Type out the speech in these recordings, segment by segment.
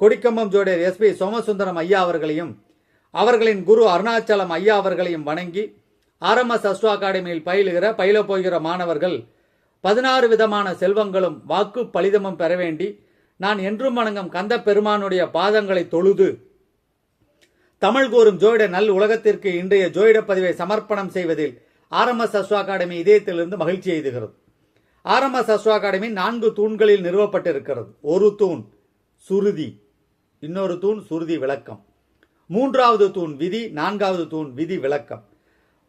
கொடிக்கம்பம் ஜோடியர் SP Somasundaram ஐயா அவர்களையும் அவர்களின் குரு அருணாச்சலம் ஐயா அவர்களையும் வணங்கி ஆர்எம்எஸ் அஸ்ட்ரோ அகாடமியில் பயிலுகிற பயில போகிற மாணவர்கள் பதினாறு விதமான செல்வங்களும் வாக்கு பலிதமும் பெற வேண்டி நான் என்றும் வணங்கும் கந்த பெருமானுடைய பாதங்களை தொழுது தமிழ் கூறும் ஜோயிட நல் உலகத்திற்கு இன்றைய ஜோயிட பதிவை சமர்ப்பணம் செய்வதில் ஆர்எம்எஸ் அஸ்வா அகாடமி இதயத்திலிருந்து மகிழ்ச்சி எய்துகிறது. ஆர்எம்எஸ் அஸ்வா அகாடமி நான்கு தூண்களில் நிறுவப்பட்டிருக்கிறது. ஒரு தூண் சுருதி. இன்னொரு தூண் சுருதி விளக்கம். மூன்றாவது தூண் விதி நான்காவது தூண் விதி விளக்கம்.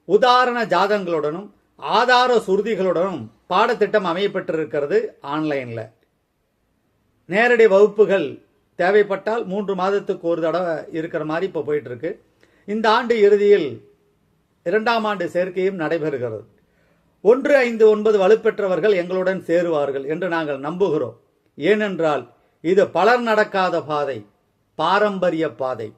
உதாரண ஜாதங்களுடனும் ஆதார சுருதிகளுடனும் பாடத்திட்டம் அமையப்பட்டிருக்கிறது ஆன்லைனில். நேரடி வகுப்புகள் தேவைப்பட்டால் மூன்று மாதத்துக்கு ஒரு தடவை இருக்கிற மாதிரி இப்போ போயிட்டுருக்கு. இந்த ஆண்டு இறுதியில் இரண்டாம் ஆண்டு சேர்க்கையும் நடைபெறுகிறது. ஒன்று ஐந்து ஒன்பது வலுப்பெற்றவர்கள் எங்களுடன் சேருவார்கள் என்று நாங்கள் நம்புகிறோம். ஏனென்றால் இது பலர் நடக்காத பாதை. பாரம்பரிய பாதை.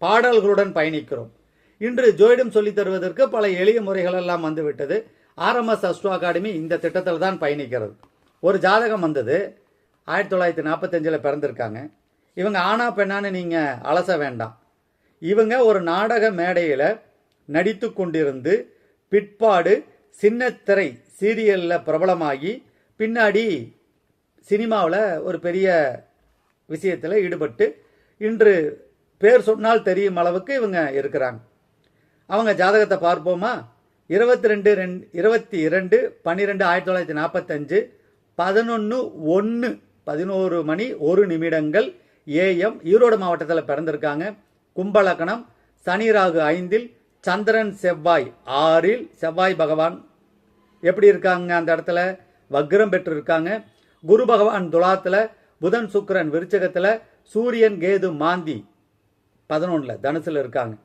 பாடல்களுடன் பயணிக்கிறோம். இன்று ஜோயிடம் சொல்லித் தருவதற்கு பல எளிய முறைகள் எல்லாம் வந்துவிட்டது ஆர்எம்எஸ் அஸ்ட்ரோ அகாடமி இந்த திட்டத்தில் தான் பயணிக்கிறது. ஒரு ஜாதகம் வந்தது. ஆயிரத்தி தொள்ளாயிரத்தி நாற்பத்தஞ்சில் பிறந்திருக்காங்க. இவங்க ஆனா பெண்ணான்னு நீங்கள் அலச வேண்டாம். இவங்க ஒரு நாடக மேடையில் நடித்து கொண்டிருந்து பிற்பாடு சின்னத்திரை சீரியலில் பிரபலமாகி பின்னாடி சினிமாவில் ஒரு பெரிய விஷயத்தில் ஈடுபட்டு இன்று பேர் சொன்னால் தெரியும் அளவுக்கு இவங்க இருக்கிறாங்க. அவங்க ஜாதகத்தை பார்ப்போமா? இருபத்தி ரெண்டு ரெண்டு இருபத்தி இரண்டு பன்னிரெண்டு ஆயிரத்தி தொள்ளாயிரத்தி நாற்பத்தஞ்சு பதினொன்று ஒன்று பதினோரு மணி ஒரு நிமிடங்கள் ஏஎம் ஈரோடு மாவட்டத்தில் பிறந்திருக்காங்க. கும்பலக்கணம் சனி ராகு ஐந்தில் சந்திரன் செவ்வாய் ஆறில் செவ்வாய் பகவான் எப்படி இருக்காங்க அந்த இடத்துல? வக்ரம் பெற்று இருக்காங்க குரு பகவான் துலாத்தில் புதன் சுக்கரன் விருச்சகத்தில் சூரியன் கேது மாந்தி. பதினொன்றில் தனுசுல இருக்காங்க.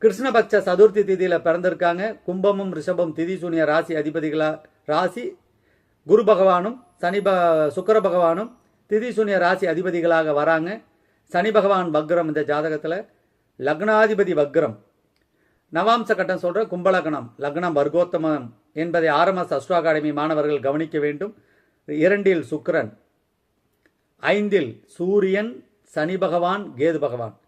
கிருஷ்ணபக்ஷ சதுர்த்தி திதியில பிறந்திருக்காங்க. கும்பமும் ரிஷபம் திதி சூனிய ராசி அதிபதிகளா ராசி. குரு பகவானும் சனி ப சுக்கர பகவானும் திதி சூனிய ராசி அதிபதிகளாக வராங்க. சனி பகவான் வக்ரம் இந்த ஜாதகத்தில். லக்னாதிபதி வக்ரம். நவாம்ச கட்டம் சொல்ற கும்பலகணம் லக்னம் வர்க்கோத்தமம் என்பதை ஆரம்ப அஸ்ட்ரோ அகாடமி மாணவர்கள் கவனிக்க வேண்டும். இரண்டில் சுக்கரன். ஐந்தில் சூரியன் சனி பகவான் கேது பகவான்.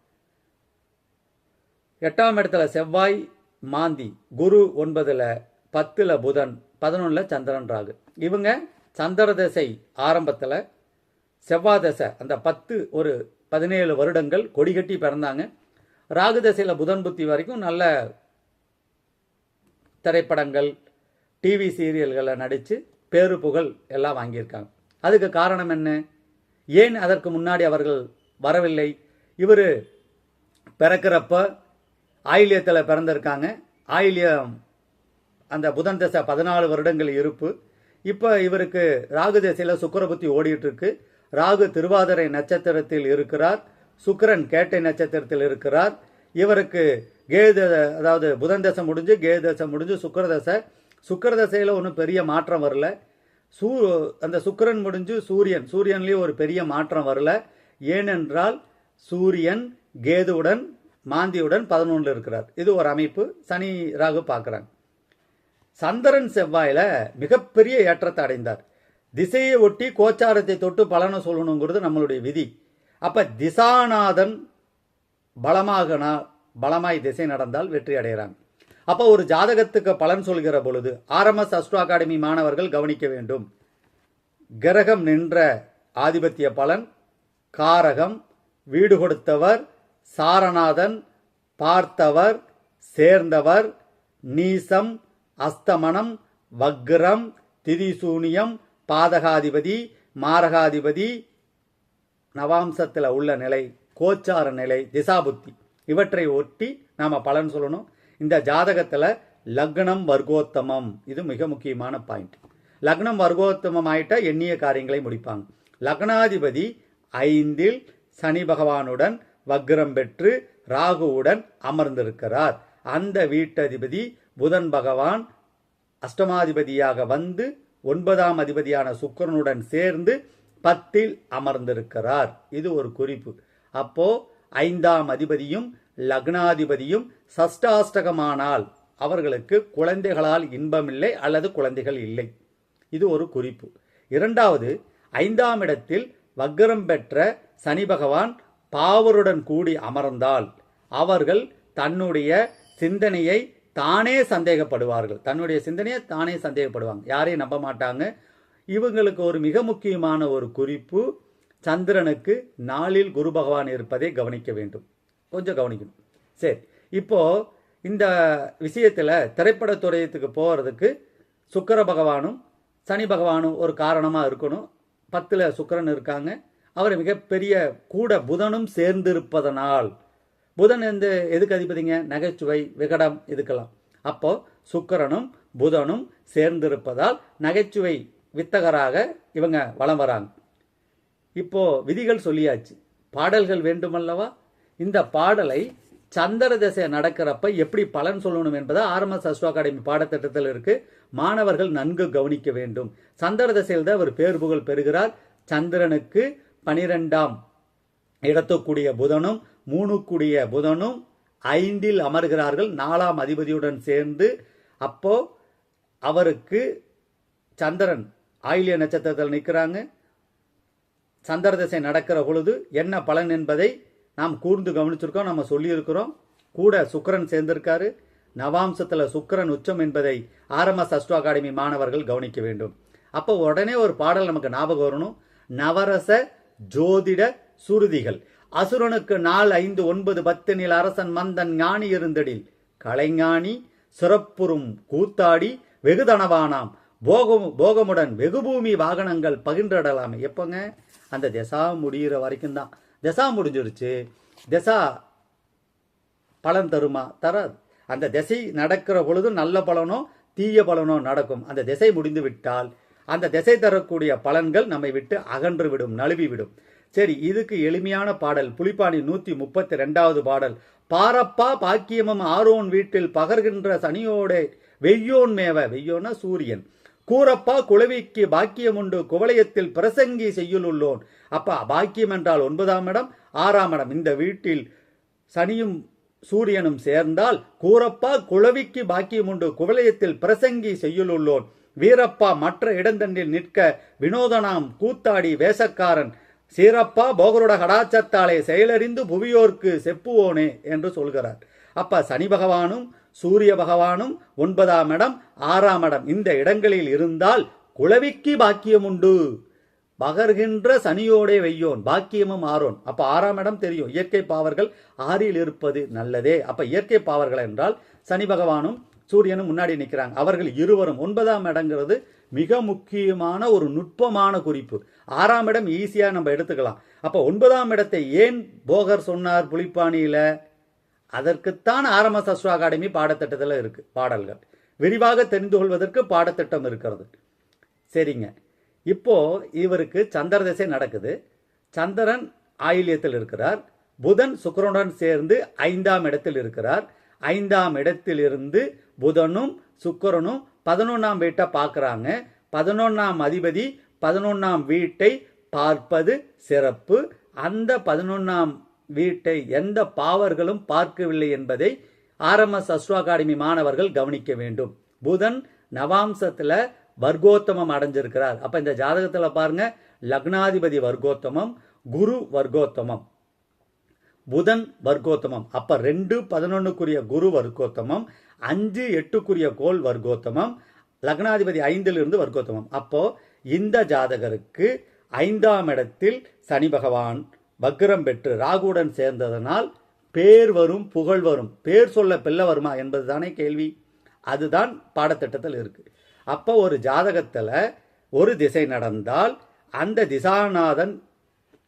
எட்டாம் இடத்துல செவ்வாய் மாந்தி. குரு ஒன்பதில் பத்தில் புதன் பதினொன்றில் சந்திரன் ராகு. இவங்க சந்திர தசை ஆரம்பத்தில் செவ்வாய் தசை அந்த பத்து ஒரு பதினேழு வருடங்கள் கொடிகட்டி பிறந்தாங்க. ராகு தசையில் புதன் புத்தி வரைக்கும் நல்ல திரைப்படங்கள் டிவி சீரியல்களில் நடித்து பேரு புகழ் எல்லாம் வாங்கியிருக்காங்க. அதுக்கு காரணம் என்ன? ஏன் அதற்கு முன்னாடி அவர்கள் வரவில்லை? இவர் பிறக்கிறப்ப ஆயிலியத்தில் பிறந்திருக்காங்க. ஆயிலியம் அந்த புதன் தசை பதினாலு வருடங்கள் இருப்பு. இப்போ இவருக்கு ராகு தசையில் சுக்கரபுத்தி ஓடிட்டுருக்கு. ராகு திருவாதிரை நட்சத்திரத்தில் இருக்கிறார். சுக்கிரன் கேட்டை நட்சத்திரத்தில் இருக்கிறார். இவருக்கு கேது அதாவது புதன் தசை முடிஞ்சு கேது தசை முடிஞ்சு சுக்கரதசை சுக்கரதசையில் தசையில் ஒன்றும் பெரிய மாற்றம் வரல. சூ அந்த சுக்கிரன் முடிஞ்சு சூரியன். சூரியன்லேயும் ஒரு பெரிய மாற்றம் வரல. ஏனென்றால் சூரியன் கேதுவுடன் மாந்தியுடன் பதினொன்றில் இருக்கிறார். இது ஒரு அமைப்பு. சனி ராகு பார்க்குறாங்க. சந்திரன் செவ்வாயில் மிகப்பெரிய ஏற்றத்தை அடைந்தார். திசையை ஒட்டி கோச்சாரத்தை தொட்டு பலனை சொல்லணுங்கிறது நம்மளுடைய விதி. அப்போ திசாநாதன் பலமாகனா பலமாய் திசை நடந்தால் வெற்றி அடைகிறாங்க. அப்போ ஒரு ஜாதகத்துக்கு பலன் சொல்கிற பொழுது ஆர்எம்எஸ் அஸ்ட்ரோ அகாடமி மாணவர்கள் கவனிக்க வேண்டும். கிரகம் நின்ற ஆதிபத்திய பலன் காரகம் வீடு கொடுத்தவர் சாரநாதன் பார்த்தவர் சேர்ந்தவர் நீசம் அஸ்தமனம் வக்ரம் திதிசூனியம் பாதகாதிபதி மாரகாதிபதி நவாம்சத்தில் உள்ள நிலை கோச்சார நிலை திசாபுத்தி. இவற்றை ஒட்டி நாம் பலன் சொல்லணும். இந்த ஜாதகத்தில் லக்னம் வர்க்கோத்தமம். இது மிக முக்கியமான பாயிண்ட் லக்னம் வர்க்கோத்தமம் ஆயிட்டா எண்ணிய காரியங்களை முடிப்பாங்க. லக்னாதிபதி ஐந்தில் சனி பகவானுடன் வக்ரம் பெற்று ராகுவுடன் அமர்ந்திருக்கிறார். அந்த வீட்டதிபதி புதன் பகவான் அஷ்டமாதிபதியாக வந்து ஒன்பதாம் அதிபதியான சுக்கிரனுடன் சேர்ந்து பத்தில் அமர்ந்திருக்கிறார். இது ஒரு குறிப்பு. அப்போ ஐந்தாம் அதிபதியும் லக்னாதிபதியும் சஷ்டாஷ்டகமானால் அவர்களுக்கு குழந்தைகளால் இன்பமில்லை அல்லது குழந்தைகள் இல்லை. இது ஒரு குறிப்பு. இரண்டாவது ஐந்தாம் இடத்தில் வக்ரம் பெற்ற சனி பகவான் பாவருடன் கூடி அமர்ந்தால் அவர்கள் தன்னுடைய சிந்தனையை தானே சந்தேகப்படுவார்கள். தன்னுடைய சிந்தனையை தானே சந்தேகப்படுவாங்க. யாரையும் நம்ப மாட்டாங்க. இவங்களுக்கு ஒரு மிக முக்கியமான ஒரு குறிப்பு சந்திரனுக்கு நாளில் குரு பகவான் இருப்பதை கவனிக்க வேண்டும். கொஞ்சம் கவனிக்கணும். சரி இப்போது இந்த விஷயத்தில் திரைப்படத்துறையத்துக்கு போகிறதுக்கு சுக்கர பகவானும் சனி பகவானும் ஒரு காரணமாக இருக்கணும். பத்தில் சுக்கிரன் இருக்காங்க. அவர் மிகப்பெரிய கூட புதனும் சேர்ந்திருப்பதனால் புதன் எந்த எதுக்கு அதிபதிங்க? நகைச்சுவை விகடம் இதுக்கெல்லாம். அப்போ சுக்கரனும் புதனும் சேர்ந்திருப்பதால் நகைச்சுவை வித்தகராக இவங்க வலம் வராங்க. இப்போ விதிகள் சொல்லியாச்சு. பாடல்கள் வேண்டுமல்லவா? இந்த பாடலை சந்திர திசை நடக்கிறப்ப எப்படி பலன் சொல்லணும் என்பதை ஆர்எம்எஸ் அஸ்வா அகாடமி பாடத்திட்டத்தில் இருக்கு. மாணவர்கள் நன்கு கவனிக்க வேண்டும். சந்திர திசையில் தான் அவர் பேர் புகழ் பெறுகிறார். சந்திரனுக்கு பனிரெண்டாம் இடத்துக்குடிய புதனும் மூணுக்குடிய புதனும் ஐந்தில் அமர்கிறார்கள். நாலாம் அதிபதியுடன் சேர்ந்து அப்போ அவருக்கு சந்திரன் ஆயிலிய நட்சத்திரத்தில் நிற்கிறாங்க. சந்திர திசை நடக்கிற பொழுது என்ன பலன் என்பதை நாம் கூர்ந்து கவனிச்சிருக்கோம் நம்ம சொல்லியிருக்கிறோம். கூட சுக்கிரன் சேர்ந்திருக்காரு. நவாம்சத்தில் சுக்கரன் உச்சம் என்பதை ஆர்எம்எஸ் அஸ்ட்ரோ அகாடமி மாணவர்கள் கவனிக்க வேண்டும். அப்போ உடனே ஒரு பாடல் நமக்கு ஞாபகம் வரணும். நவரச ஜோதிட சுருதிகள். அசுரனுக்கு நாள் ஐந்து ஒன்பது பத்து நில அரசன் மந்தன் ஞானி இருந்தடில். கலைஞானி சிறப்புறும் கூத்தாடி வெகுதனவானாம் போகம் போகமுடன் வெகுபூமி வாகனங்கள் பகின்றடலாமே. எப்போங்க? அந்த திசா முடிகிற வரைக்கும் தான் திசா முடிஞ்சிருச்சு திசா பலன் தருமா? தராது. அந்த திசை நடக்கிற பொழுது நல்ல பலனோ தீய பலனோ நடக்கும். அந்த திசை முடிந்து விட்டால் அந்த திசை தரக்கூடிய பலன்கள் நம்மை விட்டு அகன்று விடும் நழுவி விடும் சரி இதுக்கு எளிமையான பாடல். புலிப்பாணி நூத்தி முப்பத்தி ரெண்டாவது பாடல். பாரப்பா பாக்கியமும் ஆரோன் வீட்டில் பகர்கின்ற சனியோட வெய்யோன் மேவ. வெய்யோன்னா சூரியன். கூரப்பா குளவிக்கு பாக்கியமுண்டு குவளையத்தில் பிரசங்கி பிரசங்கி செய்யுளுள்ளோன் அப்ப பாக்கியம் என்றால் ஒன்பதாம் இடம் ஆறாம் இடம். இந்த வீட்டில் சனியும் சூரியனும் சேர்ந்தால் கூரப்பா குளவிக்கு பாக்கியம் உண்டு. குவலயத்தில் பிரசங்கி செய்யுளுள்ளோன் வீரப்பா மற்ற இடந்தண்டில் நிற்க வினோதனாம் கூத்தாடி வேசக்காரன் சீரப்பா போகரோட கடாச்சத்தாலே செயலறிந்து புவியோர்க்கு செப்புவோனே என்று சொல்கிறார். அப்ப சனி பகவானும் சூரிய பகவானும் ஒன்பதாம் இடம் ஆறாம் இடம். இந்த இடங்களில் இருந்தால் குளவிக்கு பாக்கியம் உண்டு. பகர்கின்ற சனியோடே வெய்யோன் பாக்கியமும் ஆரோன். அப்ப ஆறாம் இடம் தெரியும். இயற்கை பாவர்கள் ஆறில் இருப்பது நல்லதே. அப்ப இயற்கை பாவர்கள் என்றால் சனி பகவானும் சூரியனும் முன்னாடி நிற்கிறாங்க அவர்கள் இருவரும் ஒன்பதாம் இடங்கிறது மிக முக்கியமான ஒரு நுட்பமான குறிப்பு. ஆறாம் இடம் ஈஸியா நம்ம எடுத்துக்கலாம். அப்ப ஒன்பதாம் இடத்தை ஏன் போகர் சொன்னார் புலிப்பாணியில? அதற்குத்தான் ஆரம்ப சஸ்வ அகாடமி பாடத்திட்டத்தில் இருக்கு பாடல்கள். விரிவாக தெரிந்து கொள்வதற்கு பாடத்திட்டம் இருக்கிறது. சரிங்க. இப்போ இவருக்கு சந்திர திசை நடக்குது. சந்திரன் ஆயில்யத்தில் இருக்கிறார். புதன் சுக்கரனுடன் சேர்ந்து ஐந்தாம் இடத்தில் இருக்கிறார். ஐந்தாம் இடத்திலிருந்து புதனும் சுக்கரனும் பதினொன்னாம் வீட்டை பார்க்குறாங்க. பதினொன்னாம் அதிபதி பதினொன்னாம் வீட்டை பார்ப்பது சிறப்பு. அந்த பதினொன்னாம் வீட்டை எந்த பாவர்களும் பார்க்கவில்லை என்பதை ஆர்எம்எஸ் அஸ்ட்ரோ அகாடமி மாணவர்கள் கவனிக்க வேண்டும். புதன் நவாம்சத்தில் வர்க்கோத்தமம் அடைஞ்சிருக்கிறார். அப்ப இந்த ஜாதகத்துல பாருங்க லக்னாதிபதி வர்க்கோத்தமம் குரு வர்க்கோத்தமம் புதன் வர்க்கோத்தமம். அப்ப ரெண்டு பதினொன்னுக்குரிய குரு வர்க்கோத்தமம் அஞ்சு எட்டுக்குரிய கோல் வர்க்கோத்தமம் லக்னாதிபதி ஐந்தில் இருந்து வர்க்கோத்தமம். அப்போ இந்த ஜாதகருக்கு ஐந்தாம் இடத்தில் சனி பகவான் வக்ரம் பெற்று ராகுடன் சேர்ந்ததனால் பேர் வரும் புகழ் வரும். பேர் சொல்ல பிள்ளை வருமா என்பதுதானே கேள்வி. அதுதான் பாடத்திட்டத்தில் இருக்கு. அப்போ ஒரு ஜாதகத்தில் ஒரு திசை நடந்தால் அந்த திசாநாதன்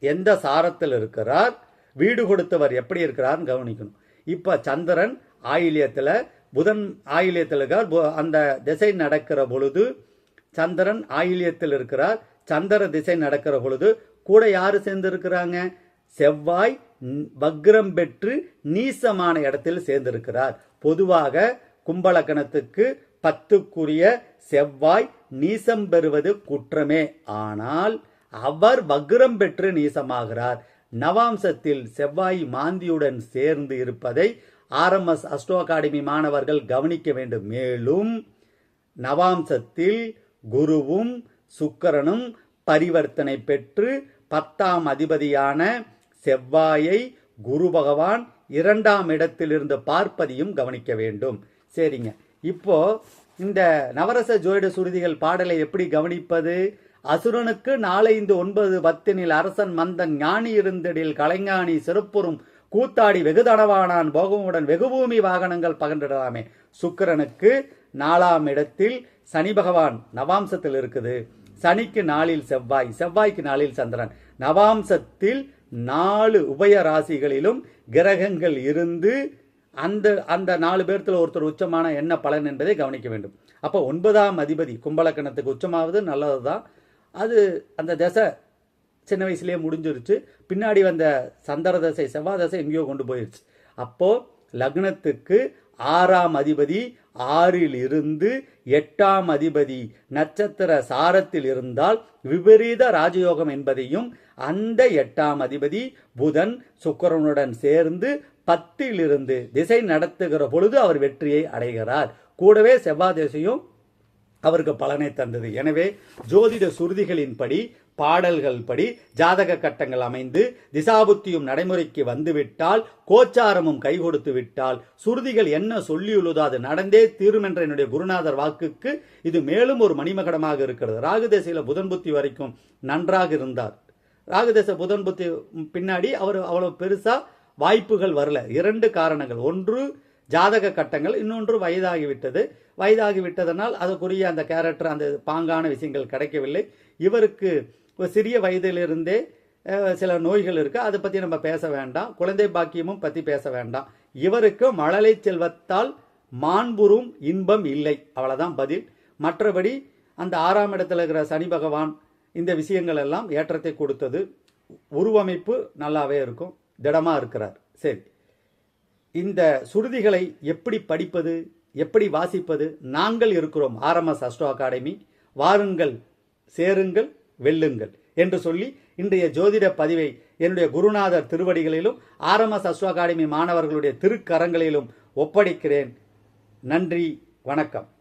எந்த சாரத்தில் இருக்கிறார் வீடு கொடுத்தவர் எப்படி இருக்கிறார்னு கவனிக்கணும். இப்போ சந்திரன் ஆயிலியத்தில் புதன் ஆயிலியத்தில் இருக்கார் பு- அந்த திசை நடக்கிற பொழுது சந்திரன் ஆயிலியத்தில் இருக்கிறார் சந்திர திசை நடக்கிற பொழுது கூட யார் சேர்ந்து இருக்கிறாங்க செவ்வாய் வக்ரம் பெற்று நீசமான இடத்தில் சேர்ந்திருக்கிறார். பொதுவாக கும்பலக்கணத்துக்கு பத்துக்குரிய செவ்வாய் நீசம் பெறுவது குற்றமே. ஆனால் அவர் வக்ரம் பெற்று நீசமாகிறார். நவாம்சத்தில் செவ்வாய் மாந்தியுடன் சேர்ந்து இருப்பதை ஆர்எம்எஸ் அஸ்ட்ரோ அகாடமி மாணவர்கள் கவனிக்க வேண்டும். மேலும் நவாம்சத்தில் குருவும் சுக்கரனும் பரிவர்த்தனை பெற்று பத்தாம் அதிபதியான செவ்வாயை குரு பகவான் இரண்டாம் இடத்திலிருந்து பார்ப்பதையும் கவனிக்க வேண்டும். சரிங்க. இப்போ இந்த நவரச ஜோயிட சுருதிகள் பாடலை எப்படி கவனிப்பது? அசுரனுக்கு நாலைந்து ஒன்பது பத்தினில் அரசன் மந்தன் ஞானி இருந்திடில் கலைஞானி சிறப்புறும் கூத்தாடி வெகுதனவானான் போகமுடன் வெகுபூமி வாகனங்கள் பகன்றிடலாமே சுக்கிரனுக்கு நாலாம் இடத்தில் சனி பகவான் நவாம்சத்தில் இருக்குது. சனிக்கு நாளில் செவ்வாய் செவ்வாய்க்கு நாளில் சந்திரன். நவாம்சத்தில் நாலு உபய ராசிகளிலும் கிரகங்கள் இருந்து அந்த அந்த நாலு பேர்த்தில் ஒருத்தர் உச்சமான என்ன பலன் என்பதை கவனிக்க வேண்டும். அப்போ ஒன்பதாம் அதிபதி கும்பலக்கணத்துக்கு உச்சமாவது நல்லது தான் அது அந்த தசை சின்ன வயசுலேயே முடிஞ்சிருச்சு. பின்னாடி வந்த சந்திர தசை செவ்வாய் தசை எங்கேயோ கொண்டு போயிருச்சு. அப்போது லக்னத்துக்கு ஆறாம் அதிபதி ஆறில் இருந்து எட்டாம் அதிபதி நட்சத்திர சாரத்தில் இருந்தால் விபரீத ராஜயோகம் என்பதையும் அந்த எட்டாம் அதிபதி புதன் சுக்கரனுடன் சேர்ந்து பத்தில் இருந்து திசை நடத்துகிற பொழுது அவர் வெற்றியை அடைகிறார். கூடவே செவ்வாய் திசையும் அவருக்கு பலனை தந்தது. எனவே ஜோதிட சுருதிகளின்படி பாடல்கள் படி ஜாதக கட்டங்கள் அமைந்து திசாபுத்தியும் நடைமுறைக்கு வந்துவிட்டால் கோச்சாரமும் கை கொடுத்து விட்டால் சுருதிகள் என்ன சொல்லியுள்ளதோ அது நடந்தே தீரும் என்ற என்னுடைய குருநாதர் வாக்குக்கு இது மேலும் ஒரு மணிமகடமாக இருக்கிறது. ராகுதேசையில புதன் புத்தி வரைக்கும் நன்றாக இருந்தார். ராகுதேச புதன் புத்தி பின்னாடி அவர் அவ்வளவு பெருசா வாய்ப்புகள் வரல. இரண்டு காரணங்கள். ஒன்று ஜாதக கட்டங்கள். இன்னொன்று வயதாகிவிட்டது. வயதாகிவிட்டதனால் அதுக்குரிய அந்த கேரக்டர் அந்த பாங்கான விஷயங்கள் கிடைக்கவில்லை. இவருக்கு சிறிய வயதிலிருந்தே சில நோய்கள் இருக்குது அதை பற்றி நம்ம பேச வேண்டாம். குழந்தை பாக்கியமும் பற்றி பேச வேண்டாம். இவருக்கு மழலை செல்வத்தால் மாண்புறும் இன்பம் இல்லை. அவ்வளோதான் பதில். மற்றபடி அந்த ஆறாம் இடத்துல இருக்கிற சனி பகவான் இந்த விஷயங்கள் எல்லாம் ஏற்றத்தை கொடுத்தது. உருவமைப்பு நல்லாவே இருக்கும். திடமாக இருக்கிறார். சரி. இந்த சுருதிகளை எப்படி படிப்பது? எப்படி வாசிப்பது? நாங்கள் இருக்கிறோம். RMS astro academy. வாருங்கள் சேருங்கள். வெல்லுங்கள் என்று சொல்லி இன்றைய ஜோதிட பதிவை என்னுடைய குருநாதர் திருவடிகளிலும் ஆர்எம்எஸ் அஸ்வ அகாடமி மாணவர்களுடைய திருக்கரங்களிலும் ஒப்படைக்கிறேன். நன்றி வணக்கம்.